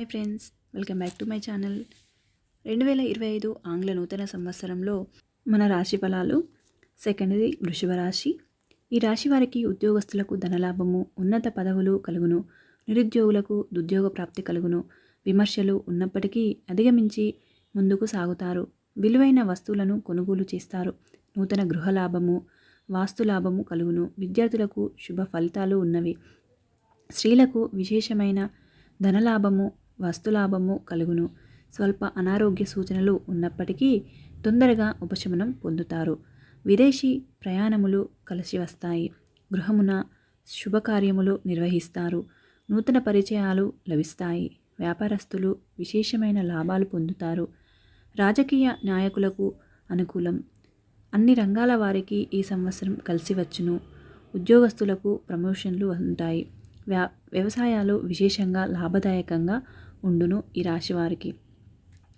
Hi friends welcome back to my channel. రెండు వేల ఇరవై ఐదు ఆంగ్ల నూతన సంవత్సరంలో మన రాశి ఫలాలు. సెకండ్ది వృషభ రాశి. ఈ రాశి వారికి ఉద్యోగస్తులకు ధనలాభము ఉన్నత పదవులు కలుగును. నిరుద్యోగులకు దుద్యోగ ప్రాప్తి కలుగును. విమర్శలు ఉన్నప్పటికీ అధిగమించి ముందుకు సాగుతారు. విలువైన వస్తువులను కొనుగోలు చేస్తారు. నూతన గృహ లాభము వాస్తు లాభము కలుగును. విద్యార్థులకు శుభ ఫలితాలు ఉన్నవి. స్త్రీలకు విశేషమైన ధనలాభము వస్తులాభము కలుగును. స్వల్ప అనారోగ్య సూచనలు ఉన్నప్పటికీ తొందరగా ఉపశమనం పొందుతారు. విదేశీ ప్రయాణములు కలిసి వస్తాయి. గృహమున శుభకార్యములు నిర్వహిస్తారు. నూతన పరిచయాలు లభిస్తాయి. వ్యాపారస్తులు విశేషమైన లాభాలు పొందుతారు. రాజకీయ నాయకులకు అనుకూలం. అన్ని రంగాల వారికి ఈ సంవత్సరం కలిసి వచ్చును. ఉద్యోగస్తులకు ప్రమోషన్లు ఉంటాయి. వ్యా వ్యవసాయాలు విశేషంగా లాభదాయకంగా ఉండును ఈ రాశి వారికి.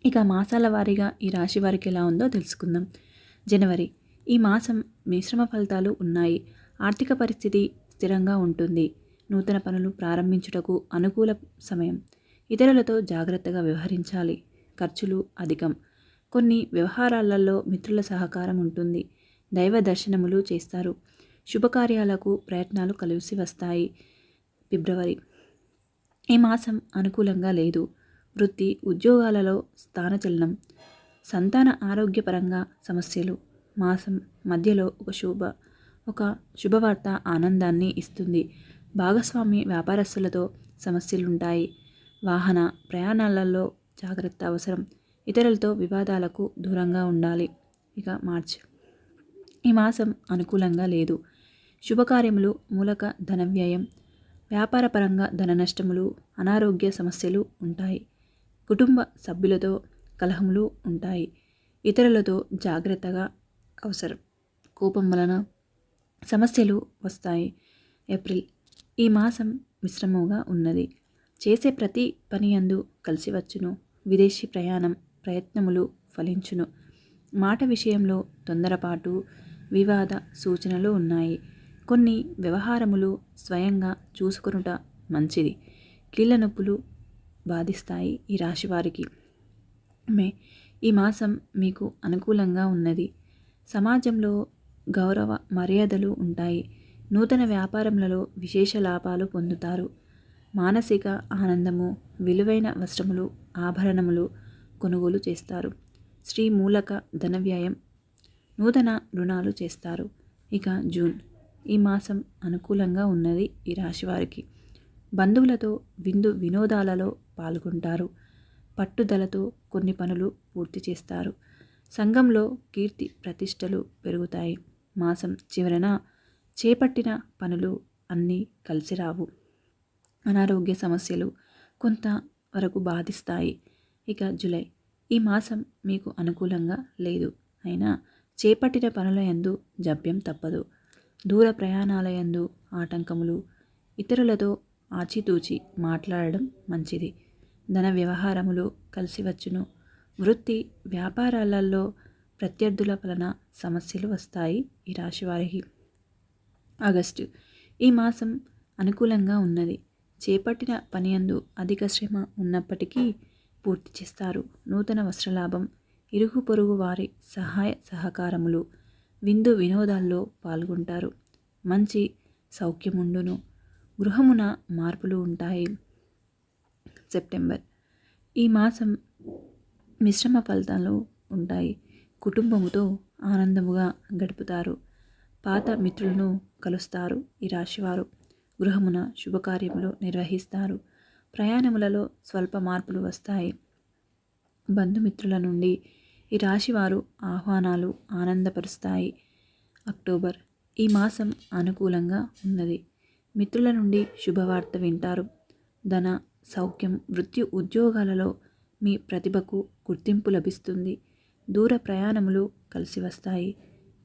ఇక మాసాల వారీగా ఈ రాశి వారికి ఎలా ఉందో తెలుసుకుందాం. జనవరి ఈ మాసం మిశ్రమ ఫలితాలు ఉన్నాయి. ఆర్థిక పరిస్థితి స్థిరంగా ఉంటుంది. నూతన పనులు ప్రారంభించుటకు అనుకూల సమయం. ఇతరులతో జాగ్రత్తగా వ్యవహరించాలి. ఖర్చులు అధికం. కొన్ని వ్యవహారాలలో మిత్రుల సహకారం ఉంటుంది. దైవ దర్శనములు చేస్తారు. శుభకార్యాలకు ప్రయత్నాలు కలిసి వస్తాయి. ఫిబ్రవరి ఈ మాసం అనుకూలంగా లేదు. వృత్తి ఉద్యోగాలలో స్థానచలనం సంతాన ఆరోగ్యపరంగా సమస్యలు మాసం మధ్యలో ఒక శుభ ఒక శుభవార్త ఆనందాన్ని ఇస్తుంది. భాగస్వామి వ్యాపారస్తులతో సమస్యలుంటాయి. వాహన ప్రయాణాలలో జాగ్రత్త అవసరం. ఇతరులతో వివాదాలకు దూరంగా ఉండాలి. ఇక మార్చ్. ఈ మాసం అనుకూలంగా లేదు. శుభకార్యములు మూలక ధన వ్యయం వ్యాపారపరంగా ధన నష్టములు అనారోగ్య సమస్యలు ఉంటాయి. కుటుంబ సభ్యులతో కలహములు ఉంటాయి. ఇతరులతో జాగ్రత్తగా అవసరం. కోపం వలన సమస్యలు వస్తాయి. ఏప్రిల్. ఈ మాసం మిశ్రమంగా ఉన్నది. చేసే ప్రతి పని అందు కలిసి వచ్చును. విదేశీ ప్రయాణం ప్రయత్నములు ఫలించును. మాట విషయంలో తొందరపాటు వివాద సూచనలు ఉన్నాయి. కొన్ని వ్యవహారములు స్వయంగా చూసుకొనుట మంచిది. కీళ్ళ నొప్పులు బాధిస్తాయి ఈ రాశి వారికి. మే ఈ మాసం మీకు అనుకూలంగా ఉన్నది. సమాజంలో గౌరవ మర్యాదలు ఉంటాయి. నూతన వ్యాపారములలో విశేష లాభాలు పొందుతారు. మానసిక ఆనందము విలువైన వస్త్రములు ఆభరణములు కొనుగోలు చేస్తారు. శ్రీ మూలక ధన వ్యయం నూతన రుణాలు చేస్తారు. ఇక జూన్ ఈ మాసం అనుకూలంగా ఉన్నది ఈ రాశివారికి బంధువులతో విందు వినోదాలలో పాల్గొంటారు. పట్టుదలతో కొన్ని పనులు పూర్తి చేస్తారు. సంఘంలో కీర్తి ప్రతిష్టలు పెరుగుతాయి. మాసం చివరన చేపట్టిన పనులు అన్నీ కలిసి రావు. అనారోగ్య సమస్యలు కొంత వరకు బాధిస్తాయి. ఇక జూలై. ఈ మాసం మీకు అనుకూలంగా లేదు. అయినా చేపట్టిన పనుల ఎందు జభ్యం తప్పదు. దూర ప్రయాణాలయందు ఆటంకములు ఇతరులతో ఆచితూచి మాట్లాడడం మంచిది. ధన వ్యవహారములు కలిసి వచ్చును వృత్తి వ్యాపారాలలో ప్రత్యర్థుల వలన సమస్యలు వస్తాయి ఈ రాశివారికి. ఆగస్టు. ఈ మాసం అనుకూలంగా ఉన్నది. చేపట్టిన పనియందు అధిక శ్రమ ఉన్నప్పటికీ పూర్తి చేస్తారు. నూతన వస్త్రలాభం ఇరుగు పొరుగు వారి సహాయ సహకారములు విందు వినోదాల్లో పాల్గొంటారు. మంచి సౌఖ్యముండును. గృహమున మార్పులు ఉంటాయి. సెప్టెంబర్. ఈ మాసం మిశ్రమ ఫలితాలు ఉంటాయి. కుటుంబముతో ఆనందముగా గడుపుతారు. పాత మిత్రులను కలుస్తారు ఈ రాశివారు. గృహమున శుభకార్యములు నిర్వహిస్తారు. ప్రయాణములలో స్వల్ప మార్పులు వస్తాయి. బంధుమిత్రుల నుండి ఈ రాశివారు ఆహ్వానాలు ఆనందపరుస్తాయి. అక్టోబర్ ఈ మాసం అనుకూలంగా ఉన్నది. మిత్రుల నుండి శుభవార్త వింటారు. ధన సౌఖ్యం వృత్తి ఉద్యోగాలలో మీ ప్రతిభకు గుర్తింపు లభిస్తుంది. దూర ప్రయాణములు కలిసి వస్తాయి.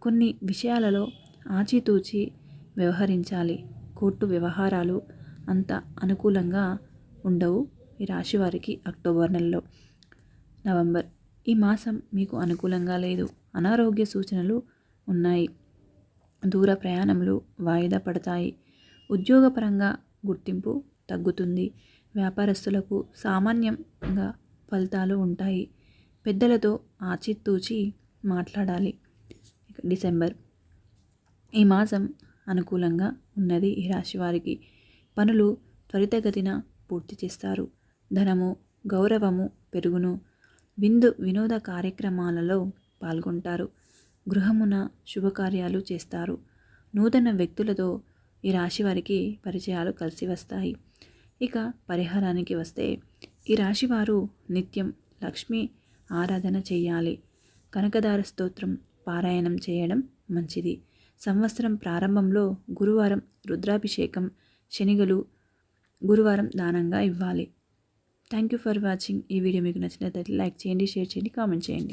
కొన్ని విషయాలలో ఆచితూచి వ్యవహరించాలి. కోర్టు వ్యవహారాలు అంత అనుకూలంగా ఉండవు ఈ రాశి వారికి అక్టోబర్ నెలలో. నవంబర్ ఈ మాసం మీకు అనుకూలంగా లేదు. అనారోగ్య సూచనలు ఉన్నాయి. దూర ప్రయాణములు వాయిదా పడతాయి. ఉద్యోగపరంగా గుర్తింపు తగ్గుతుంది. వ్యాపారస్తులకు సామాన్యంగా ఫలితాలు ఉంటాయి. పెద్దలతో ఆచితూచి మాట్లాడాలి. డిసెంబర్. ఈ మాసం అనుకూలంగా ఉన్నది ఈ రాశి వారికి. పనులు త్వరితగతిన పూర్తి చేస్తారు. ధనము గౌరవము పెరుగును. విందు వినోద కార్యక్రమాలలో పాల్గొంటారు. గృహమున శుభకార్యాలు చేస్తారు. నూతన వ్యక్తులతో ఈ రాశి వారికి పరిచయాలు కలిసి వస్తాయి. ఇక పరిహారానికి వస్తే ఈ రాశివారు నిత్యం లక్ష్మి ఆరాధన చేయాలి. కనకదార స్తోత్రం పారాయణం చేయడం మంచిది. సంవత్సరం ప్రారంభంలో గురువారం రుద్రాభిషేకం శనిగలు గురువారం దానంగా ఇవ్వాలి. థ్యాంక్ యూ ఫర్ వాచింగ్ ఈ వీడియో మీకు నచ్చినట్లయితే లైక్ చేయండి షేర్ చేయండి కామెంట్ చేయండి.